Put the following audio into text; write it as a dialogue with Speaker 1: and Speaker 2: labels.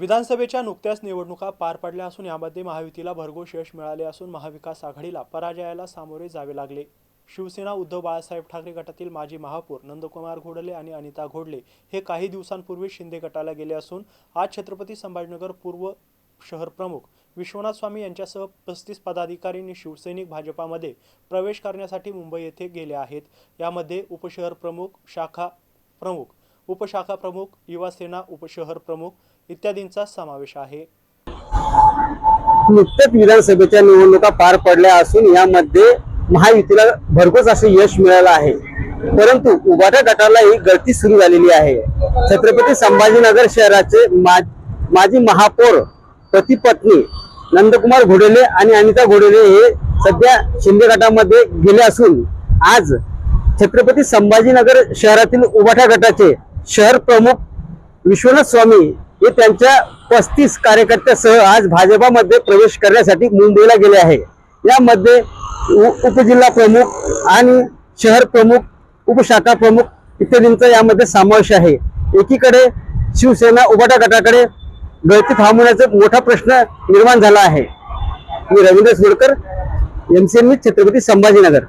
Speaker 1: विधानसभेच्या नुकत्याच निवडणुका पार पडल्या असून यामध्ये महायुतीला भरघोस यश मिळाले असून महाविकास आघाडीला पराजयाला सामोरे जावे लागले. शिवसेना उद्धव बाळासाहेब ठाकरे गटातील माजी महापौर नंदकुमार घोडले आणि अनिता घोडले हे काही दिवसांपूर्वी शिंदे गटाला गेले असून आज छत्रपती संभाजीनगर पूर्व शहर प्रमुख विश्वनाथ स्वामी यांच्यासह पस्तीस पदाधिकाऱ्यांनी शिवसैनिक भाजपामध्ये प्रवेश करण्यासाठी मुंबई येथे गेले आहेत. यामध्ये उपशहर प्रमुख शाखा प्रमुख उपशाखा प्रमुख युवा सेना उपशहर प्रमुख इत्यादींचा समावेश आहे.
Speaker 2: नुकत्याच विधानसभेच्या निवडणुका पार पडल्या असून यामध्ये महायुतीला भरघोस असे यश मिळालं आहे. परंतु उभाटा गटाला ही गळती सुरू झालेली आहे. छत्रपती संभाजीनगर शहराचे मा- माजी महापौर पती पत्नी नंदकुमार घोडेले आणि अनिता घोडेले हे सध्या शिंदे गटामध्ये गेले असून आज छत्रपती संभाजीनगर शहरातील उभाटा गटाचे शहर प्रमुख विश्वनाथ स्वामी हे त्यांच्या पस्तीस कार्यकर्त्यासह आज भाजपामध्ये प्रवेश करण्यासाठी मुंबईला गेले आहे. यामध्ये उपजिल्हा प्रमुख आणि शहर प्रमुख उपशाखा प्रमुख इत्यादींचा यामध्ये समावेश आहे. एकीकडे शिवसेना उभाटा गटाकडे गळती थांबवण्याचा मोठा प्रश्न निर्माण झाला आहे. मी रवींद्र सोडकर एमसीएन छत्रपती संभाजीनगर.